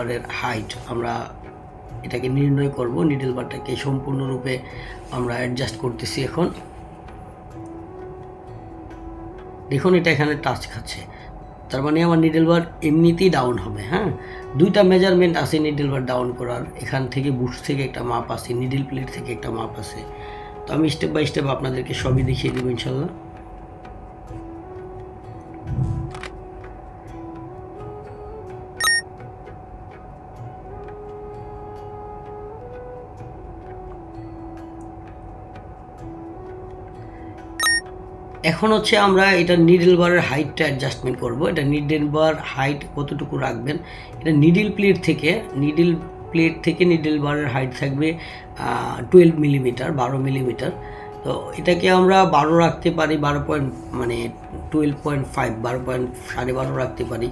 বারের হাইট আমরা এটাকে নির্ণয় করব নিডেল বারটাকে সম্পূর্ণরূপে আমরা অ্যাডজাস্ট করতেছি এখন। দেখুন এটা এখানে টাচ খাচ্ছে। তার মানে আমার নিডেল বার এমনিতেই ডাউন হবে হ্যাঁ? দুইটা মেজারমেন্ট আছে নিডেল বার ডাউন করার। এখান থেকে বুশ থেকে একটা মাপ আছে নিডেল প্লেট থেকে একটা মাপ আছে। তো আমি স্টেপ বাই স্টেপ আপনাদেরকে সবই দেখিয়ে দেবো ইনশাল্লাহ এখন হচ্ছে আমরা এটা নিডল বারের হাইটটা অ্যাডজাস্টমেন্ট করব। এটা নিডল বার হাইট কতটুকু রাখবেন? এটা নিডল প্লেট থেকে নিডল প্লেট থেকে নিডল বারের হাইট থাকবে টুয়েলভ মিলিমিটার বারো মিলিমিটার তো এটাকে আমরা বারো রাখতে পারি, বারো পয়েন্ট মানে টুয়েলভ পয়েন্ট ফাইভ বারো পয়েন্ট সাড়ে বারো রাখতে পারি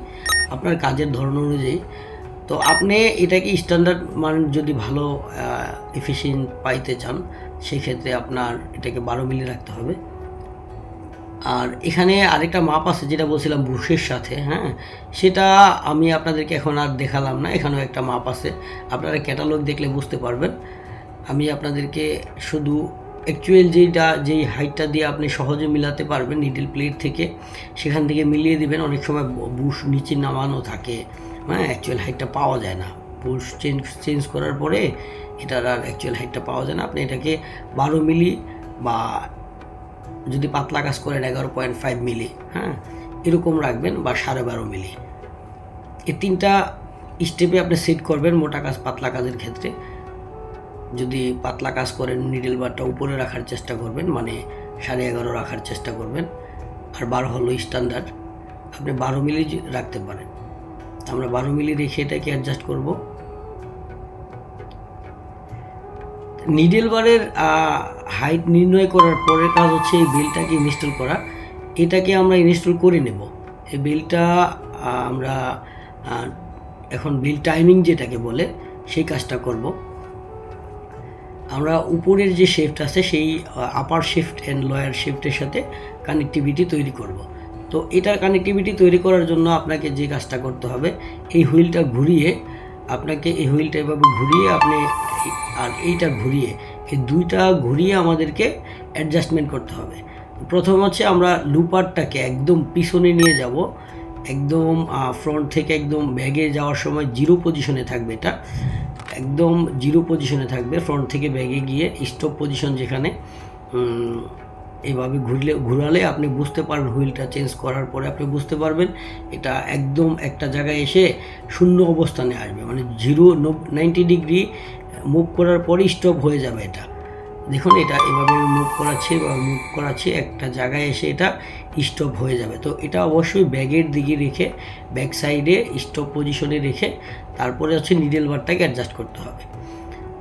আপনার কাজের ধরন অনুযায়ী। তো আপনি এটাকে স্ট্যান্ডার্ড মান যদি ভালো এফিসিয়েন্ট পাইতে চান, সেক্ষেত্রে আপনার এটাকে বারো মিলি রাখতে হবে। আর এখানে আরেকটা মাপ আছে যেটা বলছিলাম বুশের সাথে হ্যাঁ? সেটা আমি আপনাদেরকে এখন আর দেখালাম না, এখানেও একটা মাপ আছে। আপনারা ক্যাটালগ দেখলে বুঝতে পারবেন। আমি আপনাদেরকে শুধু অ্যাকচুয়াল যেইটা, যেই হাইটটা দিয়ে আপনি সহজে মিলাতে পারবেন নিডল প্লেট থেকে, সেখান থেকে মিলিয়ে দিবেন। অনেক সময় বুশ নিচে নামানো থাকে হ্যাঁ? অ্যাকচুয়াল হাইটটা পাওয়া যায় না। বুশ চেঞ্জ চেঞ্জ করার পরে এটার আর অ্যাকচুয়াল হাইটটা পাওয়া যায় না। আপনি এটাকে বারো মিলি বা যদি পাতলা কাজ করেন এগারো পয়েন্ট ফাইভ মিলি হ্যাঁ এরকম রাখবেন বা সাড়ে বারো মিলি। এই তিনটা স্টেপে আপনি সেট করবেন মোটা কাজ পাতলা কাজের ক্ষেত্রে। যদি পাতলা কাজ করেন নিডেল বারটা উপরে রাখার চেষ্টা করবেন মানে সাড়ে এগারো রাখার চেষ্টা করবেন। আর বারো হলো স্ট্যান্ডার্ড আপনি বারো মিলি রাখতে পারেন। আমরা বারো মিলি রেখে এটাকে অ্যাডজাস্ট করব। নিডেল বারের হাইট নির্ণয় করার পরের কাজ হচ্ছে এই বিলটাকে ইনস্টল করা। এটাকে আমরা ইনস্টল করে নেব। এই বিলটা আমরা এখন বিল টাইমিং যেটাকে বলে, সেই কাজটা করব। আমরা উপরের যে শেফট আছে, সেই আপার শিফট অ্যান্ড লোয়ার শিফটের সাথে কানেক্টিভিটি তৈরি করব। তো এটার কানেক্টিভিটি তৈরি করার জন্য আপনাকে যে কাজটা করতে হবে, এই হুইলটা ঘুরিয়ে আপনাকে এই হুইলটা এভাবে ঘুরিয়ে আপনি আর এইটা ঘুরিয়ে, এই দুইটা ঘুরিয়ে আমাদেরকে অ্যাডজাস্টমেন্ট করতে হবে। প্রথম হচ্ছে আমরা লুপারটাকে একদম পিছনে নিয়ে যাব, একদম ফ্রন্ট থেকে একদম ব্যাগে যাওয়ার সময় জিরো পজিশনে থাকবে এটা। একদম জিরো পজিশনে থাকবে ফ্রন্ট থেকে ব্যাগে গিয়ে স্টপ পজিশন যেখানে এভাবে ঘুরলে, ঘুরালে আপনি বুঝতে পারবেন হুইলটা চেঞ্জ করার পরে আপনি বুঝতে পারবেন এটা একদম একটা জায়গায় এসে শূন্য অবস্থানে আসবে। মানে জিরো নাইনটি ডিগ্রি মুভ করার পরে স্টপ হয়ে যাবে এটা। দেখুন এটা এভাবে মুভ করাচ্ছে, বা মুভ করাচ্ছে, একটা জায়গায় এসে এটা স্টপ হয়ে যাবে। তো এটা অবশ্যই ব্যাগের দিকে রেখে, ব্যাক সাইডে স্টপ পজিশনে রেখে, তারপরে হচ্ছে নিডেল বারটাকে অ্যাডজাস্ট করতে হবে।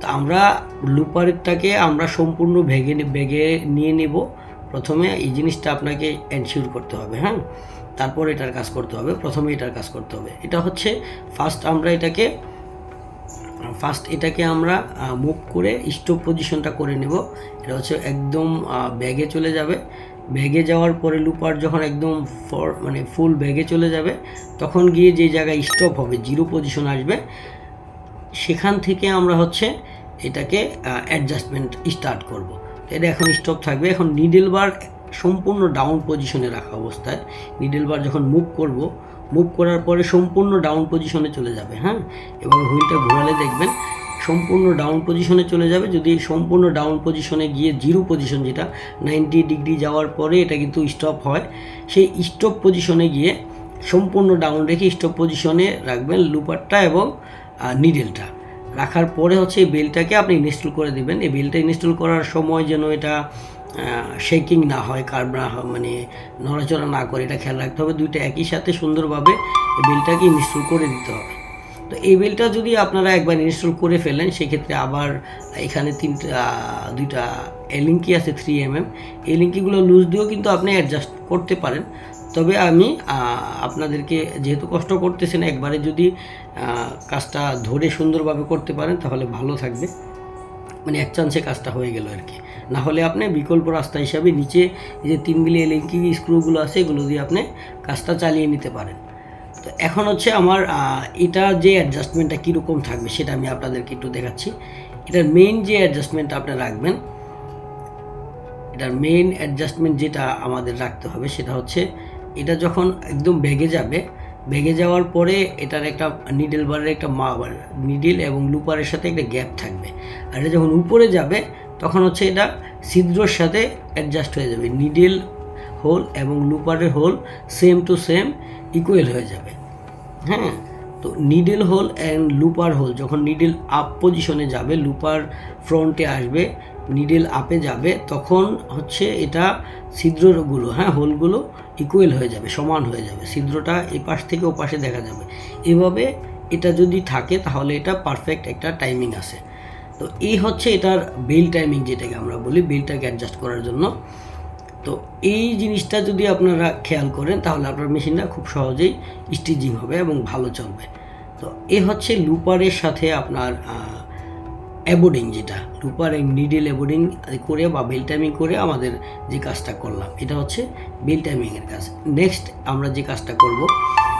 তো আমরা লুপারটাকে আমরা সম্পূর্ণ ভেগে ব্যাগে নিয়ে নেব। প্রথমে এই জিনিসটা আপনাকে এনশিওর করতে হবে হ্যাঁ? তারপর এটার কাজ করতে হবে, প্রথমে এটার কাজ করতে হবে। এটা হচ্ছে ফার্স্ট আমরা এটাকে ফার্স্ট এটাকে আমরা মুভ করে স্টোভ পজিশনটা করে নেব। এটা হচ্ছে একদম ব্যাগে চলে যাবে। ব্যাগে যাওয়ার পরে লুপার যখন একদম ফর মানে ফুল ব্যাগে চলে যাবে, তখন গিয়ে যে জায়গায় স্টপ হবে জিরো পজিশন আসবে, সেখান থেকে আমরা হচ্ছে এটাকে অ্যাডজাস্টমেন্ট স্টার্ট করব। এটা এখন স্টপ থাকবে। এখন নিডেল বার সম্পূর্ণ ডাউন পজিশনে রাখা অবস্থায়। নিডেল বার যখন মুভ করব মুভ করার পরে সম্পূর্ণ ডাউন পজিশনে চলে যাবে হ্যাঁ? এবং হুইলটা ঘোরালে দেখবেন সম্পূর্ণ ডাউন পজিশনে চলে যাবে। যদি সম্পূর্ণ ডাউন পজিশনে গিয়ে জিরো পজিশন যেটা নাইনটি ডিগ্রি যাওয়ার পরে এটা কিন্তু স্টপ হয়। সেই স্টপ পজিশনে গিয়ে সম্পূর্ণ ডাউন রেখে স্টপ পজিশনে রাখবেন লুপারটা এবং নিডেলটা রাখার পরে হচ্ছে এই বেলটাকে আপনি ইনস্টল করে দিবেন। এই বেলটা ইনস্টল করার সময় যেন এটা শেকিং না হয় কার্ব না হয় মানে নড়াচড়া না করে, এটা খেয়াল রাখতে হবে। দুইটা একই সাথে সুন্দরভাবে এই বেলটাকে ইনস্টল করে দিতে হবে। তো এই বেলটা যদি আপনারা একবার ইনস্টল করে ফেলেন, সেক্ষেত্রে আবার এখানে তিনটা দুইটা এলিঙ্কি আছে থ্রি এম এম এই লিঙ্কিগুলো লুজ দিয়েও কিন্তু আপনি অ্যাডজাস্ট করতে পারেন। তবে আমি আপনাদেরকে যেহেতু কষ্ট করতেছেন একবারে যদি কাজটা ধরে সুন্দরভাবে করতে পারেন, তাহলে ভালো থাকবে। মানে এক চান্সে কাজটা হয়ে গেল আর কি। না হলে আপনি বিকল্প রাস্তা হিসাবে নিচে যে তিন মিলি লিঙ্কি স্ক্রুগুলো আছে, এগুলো দিয়ে আপনি কাজটা চালিয়ে নিতে পারেন। তো এখন হচ্ছে আমার এটা যে অ্যাডজাস্টমেন্টটা কীরকম থাকবে সেটা আমি আপনাদেরকে একটু দেখাচ্ছি। এটার মেইন যে অ্যাডজাস্টমেন্টটা আপনি রাখবেন, এটার মেইন অ্যাডজাস্টমেন্ট যেটা আমাদের রাখতে হবে, সেটা হচ্ছে এটা যখন একদম বেগে যাবে বেগে যাওয়ার পরে এটার একটা নিডেল বারের একটা মা বার নিডেল এবং লুপারের সাথে একটা গ্যাপ থাকবে। আর এটা যখন উপরে যাবে, তখন হচ্ছে এটা ছিদ্রর সাথে অ্যাডজাস্ট হয়ে যাবে। নিডেল হোল এবং লুপারের hole same to same equal হয়ে যাবে। হ্যাঁ? তো needle hole and looper hole যখন নিডেল আপ পজিশনে যাবে, লুপার ফ্রন্টে আসবে নিডেল আপে যাবে, তখন হচ্ছে এটা ছিদ্রগুলো হ্যাঁ হোলগুলো ইকুয়াল হয়ে যাবে, সমান হয়ে যাবে। ছিদ্রটা এই পাশ থেকে ও পাশে দেখা যাবে। এভাবে এটা যদি থাকে, তাহলে এটা পারফেক্ট একটা টাইমিং আছে। তো এই হচ্ছে এটার বেল টাইমিং যেটাকে আমরা বলি বেলটাকে অ্যাডজাস্ট করার জন্য। তো এই জিনিসটা যদি আপনারা খেয়াল করেন, তাহলে আপনার মেশিনটা খুব সহজেই স্টিচিং হবে এবং ভালো চলবে। তো এ হচ্ছে লুপারের সাথে আপনার অ্যাবোর্ডিং যেটা লুপার এবং নিডেল অ্যাবোর্ডিং করে বা বেল টাইমিং করে আমাদের যে কাজটা করলাম, এটা হচ্ছে বেল টাইমিংয়ের কাজ। নেক্সট আমরা যে কাজটা করব,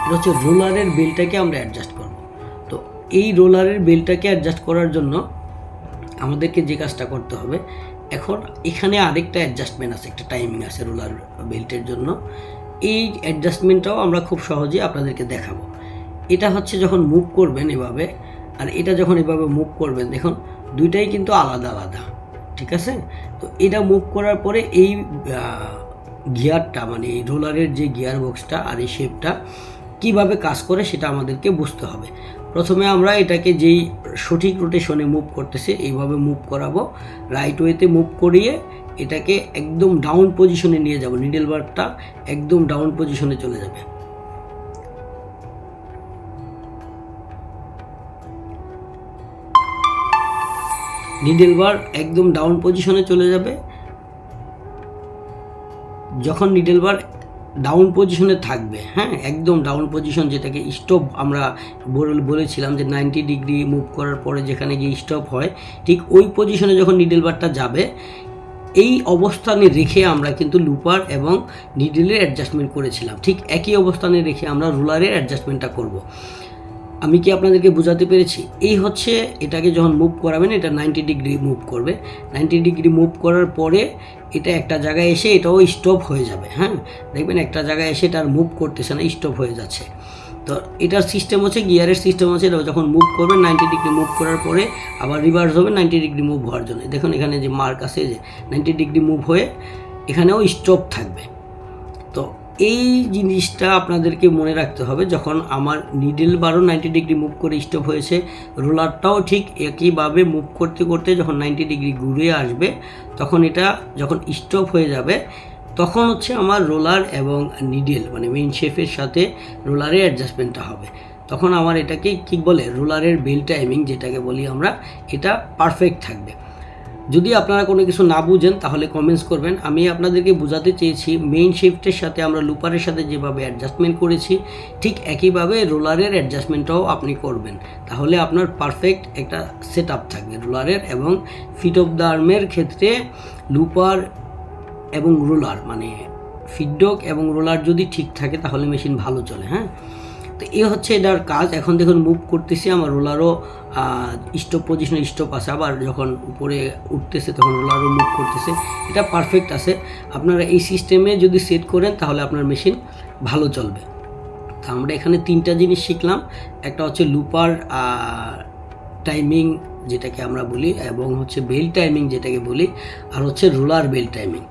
এটা হচ্ছে রোলারের বেলটাকে আমরা অ্যাডজাস্ট করব। তো এই রোলারের বেলটাকে অ্যাডজাস্ট করার জন্য আমাদেরকে যে কাজটা করতে হবে, এখন এখানে আরেকটা অ্যাডজাস্টমেন্ট আছে, একটা টাইমিং আছে রোলার বেল্টের জন্য। এই অ্যাডজাস্টমেন্টটাও আমরা খুব সহজেই আপনাদেরকে দেখাবো। এটা হচ্ছে যখন মুভ করবেন এভাবে, আর এটা যখন এভাবে মুভ করবেন, দেখুন দুইটাই কিন্তু আলাদা আলাদা, ঠিক আছে? তো এটা মুভ করার পরে এই গিয়ারটা মানে এই রোলারের যে গিয়ার বক্সটা আর এই শেপটা কীভাবে কাজ করে সেটা আমাদেরকে বুঝতে হবে। প্রথমে আমরা এটাকে যেই সঠিক রোটেশনে মুভ করতেছে, এইভাবে মুভ করাবো। রাইট ওয়েতে মুভ করিয়ে এটাকে একদম ডাউন পজিশনে নিয়ে যাব। নিডেল বারটা একদম ডাউন পজিশনে চলে যাবে। নিডেল বার একদম ডাউন পজিশনে চলে যাবে যখন নিডেল বার ডাউন পজিশনে থাকবে হ্যাঁ একদম ডাউন পজিশন যেটাকে স্টপ আমরা বল- বলেছিলাম যে নাইনটি ডিগ্রি মুভ করার পরে যেখানে গিয়ে স্টপ হয়, ঠিক ওই পজিশনে যখন নিডেল বারটা যাবে, এই অবস্থানে রেখে আমরা কিন্তু লুপার এবং নিডেলের অ্যাডজাস্টমেন্ট করেছিলাম ঠিক একই অবস্থানে রেখে আমরা রুলারের অ্যাডজাস্টমেন্টটা করব। আমি কি আপনাদেরকে বোঝাতে পেরেছি? এই হচ্ছে এটাকে যখন মুভ করাবেন, এটা নাইনটি ডিগ্রি মুভ করবে। নাইনটি ডিগ্রি মুভ করার পরে এটা একটা জায়গায় এসে এটাও স্টপ হয়ে যাবে হ্যাঁ? দেখবেন একটা জায়গায় এসে এটা আর মুভ করতেছে না স্টপ হয়ে যাচ্ছে। তো এটার সিস্টেম হচ্ছে গিয়ারের সিস্টেম হচ্ছে যখন মুভ করবেন নাইনটি ডিগ্রি মুভ করার পরে আবার রিভার্স হবে নাইনটি ডিগ্রি মুভ হওয়ার জন্য। দেখুন এখানে যে মার্ক আছে, যে নাইনটি ডিগ্রি মুভ হয়ে এখানেও স্টপ থাকবে। এই জিনিসটা আপনাদেরকে মনে রাখতে হবে, যখন আমার নিডেল বারও নাইনটি ডিগ্রি মুভ করে স্টপ হয়েছে, রোলারটাও ঠিক একইভাবে মুভ করতে করতে যখন নাইনটি ডিগ্রি ঘুরে আসবে, তখন এটা যখন স্টপ হয়ে যাবে, তখন হচ্ছে আমার রোলার এবং নিডেল মানে মেইন শেফের সাথে রোলারের অ্যাডজাস্টমেন্টটা হবে। তখন আমার এটাকে কী বলে, রোলারের বেল টাইমিং যেটাকে বলি আমরা, এটা পারফেক্ট থাকবে। যদি আপনারা কোনো কিছু না বুঝেন, তাহলে কমেন্টস করবেন। আমি আপনাদেরকে বোঝাতে চেয়েছি মেইন শিফটের সাথে আমরা লুপারের সাথে যেভাবে অ্যাডজাস্টমেন্ট করেছি, ঠিক একইভাবে রোলারের অ্যাডজাস্টমেন্টটাও আপনি করবেন। তাহলে আপনার পারফেক্ট একটা সেট আপ থাকবে রোলারের এবং ফিট অফ দ্য আর্মের ক্ষেত্রে লুপার এবং রোলার মানে ফিডডক এবং রোলার যদি ঠিক থাকে, তাহলে মেশিন ভালো চলে হ্যাঁ? তো এ হচ্ছে এটার কাজ। এখন দেখুন মুভ করতেছি আমার রোলারও স্টপ পজিশনে স্টপ আছে। আবার যখন উপরে উঠতেছে তখন রোলারও মুভ করতেছে। এটা পারফেক্ট আছে। আপনারা এই সিস্টেমে যদি সেট করেন তাহলে আপনার মেশিন ভালো চলবে। তো আমরা এখানে তিনটা জিনিস শিখলাম। একটা হচ্ছে লুপার টাইমিং যেটাকে আমরা বলি, এবং হচ্ছে বেল টাইমিং যেটাকে বলি, আর হচ্ছে রোলার বেল টাইমিং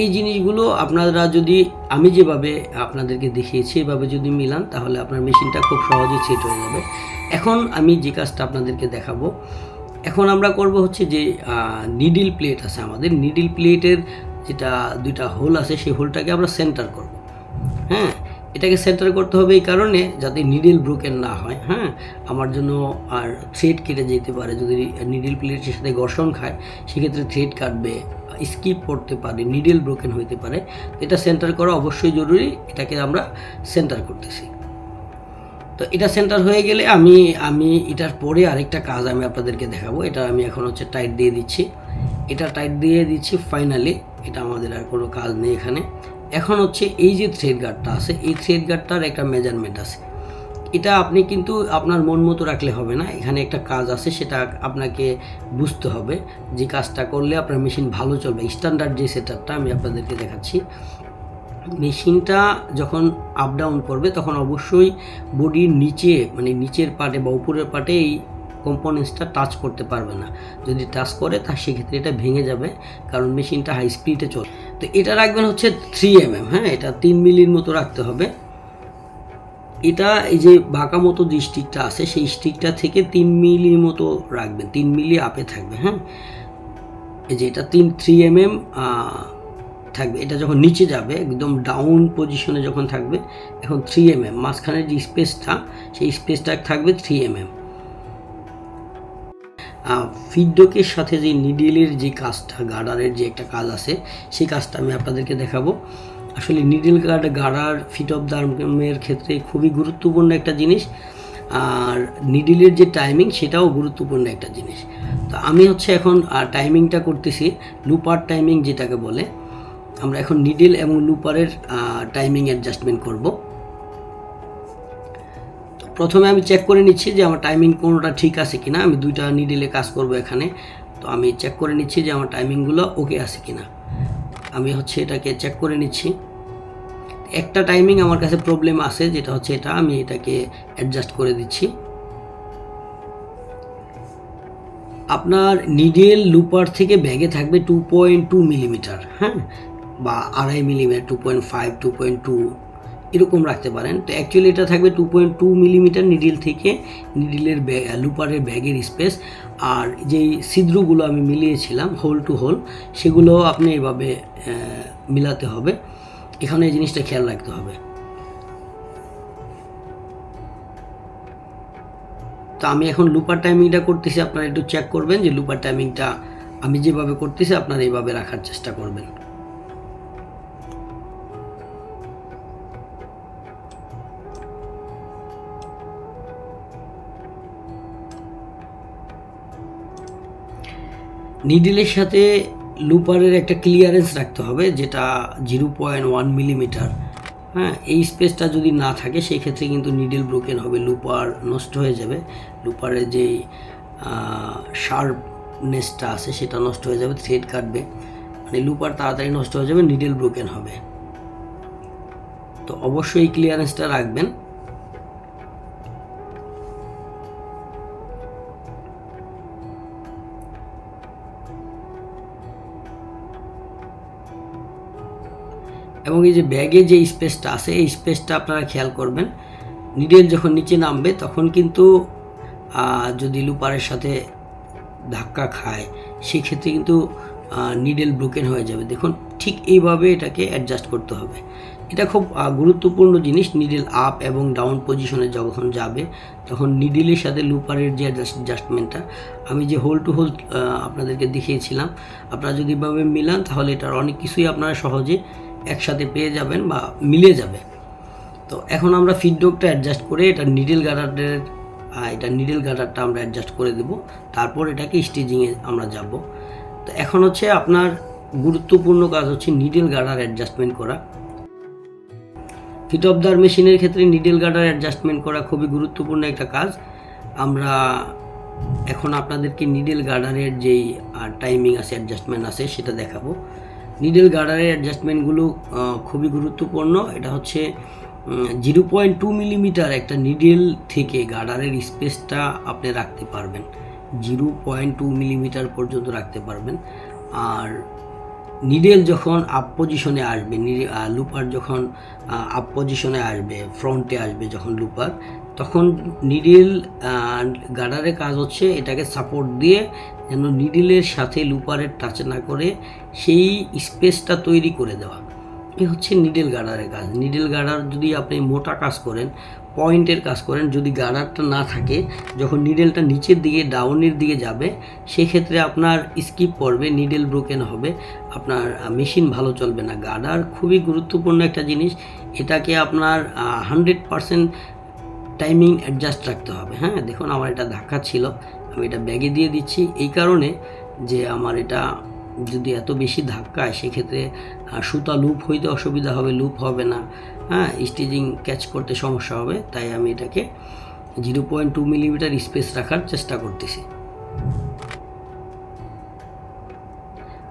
এই জিনিসগুলো আপনারা যদি আমি যেভাবে আপনাদেরকে দেখিয়েছি, এভাবে যদি মিলান, তাহলে আপনার মেশিনটা খুব সহজেই সেট হয়ে যাবে। এখন আমি যে কাজটা আপনাদেরকে দেখাবো, এখন আমরা করব হচ্ছে যে নিডিল প্লেট আছে আমাদের। নিডিল প্লেটের যেটা দুইটা হোল আছে, সেই হোলটাকে আমরা সেন্টার করব। হ্যাঁ এটাকে সেন্টার করতে হবে এই কারণে যাতে নিডিল ব্রোকেন না হয়। হ্যাঁ আমার জন্য আর থ্রেড কেটে যেতে পারে। যদি নিডিল প্লেটের সাথে ঘর্ষণ খায়, সেক্ষেত্রে থ্রেড কাটবে। স্কিপ করতে পারে নিডেল ব্রোকেন হইতে পারে, এটা সেন্টার করা অবশ্যই জরুরি, এটাকে আমরা সেন্টার করতেছি। তো এটা সেন্টার হয়ে গেলে আমি আমি এটার পরে আরেকটা কাজ আমি আপনাদেরকে দেখাবো, এটা আমি এখন হচ্ছে টাইট দিয়ে দিচ্ছি। এটা টাইট দিয়ে দিচ্ছি ফাইনালি এটা আমাদের আর কোনো কাজ নেই এখানে। এখন হচ্ছে এই যে থ্রেড গার্ডটা আছে, এই থ্রেড গার্ডটার একটা মেজারমেন্ট আছে। এটা আপনি কিন্তু আপনার মন মতো রাখলে হবে না। এখানে একটা কাজ আছে, সেটা আপনাকে বুঝতে হবে যে কাজটা করলে আপনার মেশিন ভালো চলবে। স্ট্যান্ডার্ড যে সেটআপটা আমি আপনাদেরকে দেখাচ্ছি। মেশিনটা যখন আপ ডাউন করবে, তখন অবশ্যই বডির নিচে মানে নিচের পাটে বা উপরের পাটে এই কম্পোনেন্টসটা টাচ করতে পারবে না। যদি টাচ করে, তা সেক্ষেত্রে এটা ভেঙে যাবে, কারণ মেশিনটা হাই স্পিডে চলে তো এটা রাখবেন হচ্ছে থ্রি এম এম হ্যাঁ? এটা তিন মিলির মতো রাখতে হবে। এটা এই যে বাঁকা মতো যে স্টিকটা আছে, সেই স্টিকটা থেকে তিন মিলির মতো রাখবেন, তিন মিলি আপে থাকবে হ্যাঁ? এই যে এটা তিন থ্রি এম এম থাকবে। এটা যখন নিচে যাবে, একদম ডাউন পজিশনে যখন থাকবে, এখন থ্রি এম এম মাঝখানের যে স্পেসটা সেই স্পেসটা থাকবে থ্রি এম এম ফিডডকের সাথে যে নিডিলের যে কাজটা গার্ডারের যে একটা কাজ আছে, সেই কাজটা আমি আপনাদেরকে দেখাবো। আসলে নিডিল গার্ড গাড়ার ফিট অফ দার্মের ক্ষেত্রে খুবই গুরুত্বপূর্ণ একটা জিনিস। আর নিডিলের যে টাইমিং সেটাও গুরুত্বপূর্ণ একটা জিনিস। তো আমি হচ্ছে এখন টাইমিংটা করতেছি লুপার টাইমিং যেটাকে বলে। আমরা এখন নিডিল এবং লুপারের টাইমিং অ্যাডজাস্টমেন্ট করব। তো প্রথমে আমি চেক করে নিচ্ছি যে আমার টাইমিং কোনোটা ঠিক আছে কিনা। আমি দুইটা নিডিলে কাজ করব এখানে। তো আমি চেক করে নিচ্ছি যে আমার টাইমিংগুলো ওকে আছে কিনা। আমি হচ্ছে এটাকে চেক করে নিচ্ছি। একটা টাইমিং আমার কাছে প্রবলেম আছে, যেটা হচ্ছে এটা, আমি এটাকে অ্যাডজাস্ট করে দিচ্ছি। আপনার নিডেল লুপার থেকে ব্যাগে থাকবে টু পয়েন্ট টু মিলিমিটার হ্যাঁ? বা আড়াই millimetre two point five two point two এরকম রাখতে পারেন। তো অ্যাকচুয়ালি এটা থাকবে two point two millimetre needle থেকে নিডিলের ব্যাগ লুপারের ব্যাগের স্পেস আর যেই ছিদ্রগুলো আমি মিলিয়েছিলাম হোল টু হোল সেগুলো আপনি এভাবে মিলাতে হবে। এখানে এই জিনিসটা খেয়াল রাখতে হবে। তো আমি এখন লুপার টাইমিংটা করতেছি, আপনারা একটু চেক করবেন যে লুপার টাইমিংটা আমি যেভাবে করতেছি, আপনারা এইভাবে রাখার চেষ্টা করবেন। নিডিলের সাথে লুপারের একটা ক্লিয়ারেন্স রাখতে হবে, যেটা জিরো পয়েন্ট ওয়ান মিলিমিটার। হ্যাঁ এই স্পেসটা যদি না থাকে, সেই ক্ষেত্রে কিন্তু নিডেল ব্রোকেন হবে, লুপার নষ্ট হয়ে যাবে। লুপারের যেই শার্পনেসটা আছে, সেটা নষ্ট হয়ে যাবে, থ্রেড কাটবে। মানে লুপার তাড়াতাড়ি নষ্ট হয়ে যাবে, নিডেল ব্রোকেন হবে। তো অবশ্যই ক্লিয়ারেন্সটা রাখবেন। এবং এই যে ব্যাগে যে স্পেসটা আছে, এই স্পেসটা আপনারা খেয়াল করবেন। নিডেল যখন নিচে নামবে, তখন কিন্তু যদি লুপারের সাথে ধাক্কা খায়, সেক্ষেত্রে কিন্তু নিডেল ব্রোকেন হয়ে যাবে। দেখুন, ঠিক এইভাবে এটাকে অ্যাডজাস্ট করতে হবে। এটা খুব গুরুত্বপূর্ণ জিনিস নিডেল আপ এবং ডাউন পজিশনে যখন যাবে, তখন নিডেলের সাথে লুপারের যে অ্যাডজাস্টমেন্টটা আমি যে হোল টু হোল আপনাদেরকে দেখিয়েছিলাম, আপনারা যদি এভাবে মিলান, তাহলে এটার অনেক কিছুই আপনারা সহজে একসাথে পেয়ে যাবেন বা মিলে যাবে। তো এখন আমরা ফিডডকটা অ্যাডজাস্ট করে এটা নিডেল গার্ডারের এটা নিডেল গার্ডারটা আমরা অ্যাডজাস্ট করে দেব। তারপর এটাকে স্টিচিংয়ে আমরা যাব। তো এখন হচ্ছে আপনার গুরুত্বপূর্ণ কাজ হচ্ছে নিডেল গার্ডার অ্যাডজাস্টমেন্ট করা। ফিট অফ দার মেশিনের ক্ষেত্রে নিডেল গার্ডার অ্যাডজাস্টমেন্ট করা খুবই গুরুত্বপূর্ণ একটা কাজ। আমরা এখন আপনাদেরকে নিডেল গার্ডারের যেই টাইমিং আছে অ্যাডজাস্টমেন্ট আছে, সেটা দেখাবো। নিডেল গার্ডারের অ্যাডজাস্টমেন্টগুলো খুবই গুরুত্বপূর্ণ। এটা হচ্ছে জিরো পয়েন্ট টু মিলিমিটার একটা নিডেল থেকে গার্ডারের স্পেসটা আপনি রাখতে পারবেন। জিরো পয়েন্ট টু মিলিমিটার পর্যন্ত রাখতে পারবেন। আর নিডেল যখন আপ পজিশনে আসবে লুপার যখন আপ পজিশনে আসবে ফ্রন্টে আসবে যখন লুপার, তখন নিডেল গার্ডারের কাজ হচ্ছে এটাকে সাপোর্ট দিয়ে যেন নিডিলের সাথে লুপারের টাচ না করে সেই স্পেসটা তৈরি করে দেওয়া। এ হচ্ছে নিডেল গার্ডারের কাজ। নিডেল গার্ডার যদি আপনি মোটা কাজ করেন পয়েন্টের কাজ করেন, যদি গার্ডারটা না থাকে, যখন নিডেলটা নিচের দিকে ডাউনের দিকে যাবে, সেক্ষেত্রে আপনার স্কিপ পড়বে, নিডেল ব্রোকেন হবে। আপনার মেশিন ভালো চলবে না। গার্ডার খুবই গুরুত্বপূর্ণ একটা জিনিস। এটাকে আপনার হান্ড্রেড পারসেন্ট টাইমিং অ্যাডজাস্ট রাখতে হবে। হ্যাঁ দেখুন, আমার এটা ধাক্কা ছিল। আমি এটা ব্যাগে দিয়ে দিচ্ছি। এই কারণে যে আমার এটা যদি এত বেশি ধাক্কায় সেক্ষেত্রে সুতা লুপ হইতে অসুবিধা হবে লুপ হবে না। হ্যাঁ স্টিচিং ক্যাচ করতে সমস্যা হবে, তাই আমি এটাকে zero point two millimetre space রাখার চেষ্টা করতেছি।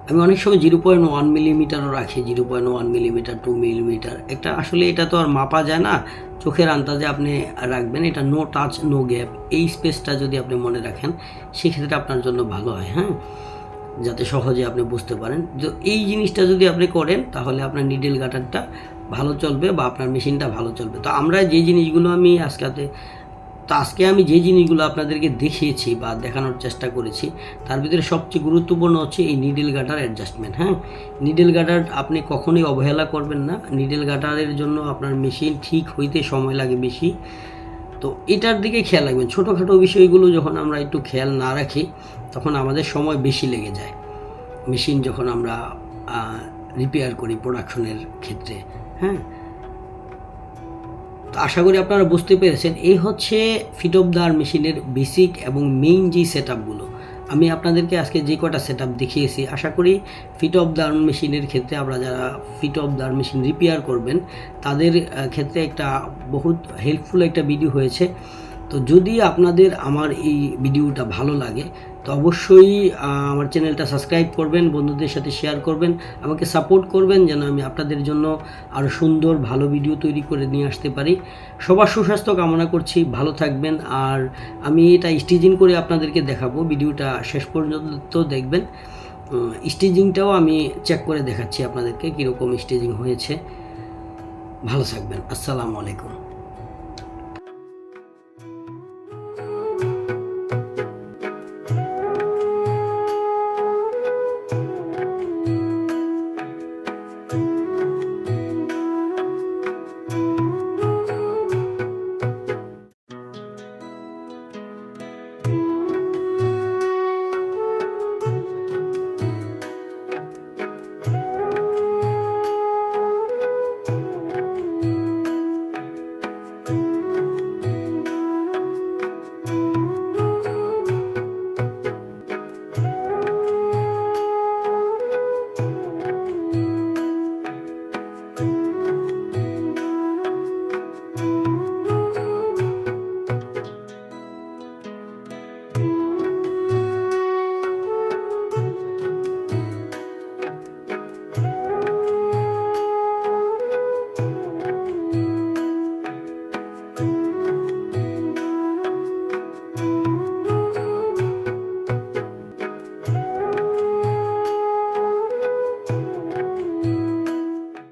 আমি অনেক সময় জিরো পয়েন্ট ওয়ান মিলিমিটারও রাখি zero point one millimetre two millimetre একটা আসলে এটা তো আর মাপা যায় না। চোখের আন্দাজে আপনি রাখবেন, এটা নো টাচ নো গ্যাপ এই স্পেসটা যদি আপনি মনে রাখেন, সেক্ষেত্রে আপনার জন্য ভালো হয় হ্যাঁ? যাতে সহজে আপনি বুঝতে পারেন। তো এই জিনিসটা যদি আপনি করেন, তাহলে আপনার নিডেল গাটারটা ভালো চলবে বা আপনার মেশিনটা ভালো চলবে। তো আমরা যে জিনিসগুলো আমি আজকাতে তো আজকে আমি যে জিনিসগুলো আপনাদেরকে দেখিয়েছি বা দেখানোর চেষ্টা করেছি, তার ভিতরে সবচেয়ে গুরুত্বপূর্ণ হচ্ছে এই নিডেল গাটার অ্যাডজাস্টমেন্ট হ্যাঁ? নিডেল গাটার আপনি কখনোই অবহেলা করবেন না। নিডেল গাটারের জন্য আপনার মেশিন ঠিক হইতে সময় লাগে বেশি। তো এটার দিকে খেয়াল রাখবেন। ছোটোখাটো বিষয়গুলো যখন আমরা একটু খেয়াল না রাখি, তখন আমাদের সময় বেশি লেগে যায়। মেশিন যখন আমরা রিপেয়ার করি প্রোডাকশনের ক্ষেত্রে হ্যাঁ? আশা করি আপনারা বুঝতে পেরেছেন, এই হচ্ছে ফিট অফ দ্য মেশিনের বেসিক এবং মেইন যে সেট আমি আপনাদেরকে আজকে যে কটা সেট দেখিয়েছি, আশা করি ফিট অফ দ্য মেশিনের ক্ষেত্রে আমরা যারা fit of the machine repair করবেন, তাদের ক্ষেত্রে একটা বহুত হেল্পফুল একটা ভিডিও হয়েছে। তো যদি আপনাদের আমার এই ভিডিওটা ভালো লাগে তো অবশ্যই আমার চ্যানেলটা সাবস্ক্রাইব করবেন, বন্ধুদের সাথে শেয়ার করবেন, আমাকে সাপোর্ট করবেন যেন আমি আপনাদের জন্য আরও সুন্দর, ভালো ভিডিও তৈরি করে নিয়ে আসতে পারি। সবার সুস্বাস্থ্য কামনা করছি, ভালো থাকবেন, আর আমি এটা স্টিচিং করে আপনাদেরকে দেখাবো, ভিডিওটা শেষ পর্যন্ত দেখবেন। স্টিচিংটাও আমি চেক করে দেখাচ্ছি আপনাদেরকে কীরকম স্টিচিং হয়েছে। ভালো থাকবেন, আসসালামু আলাইকুম।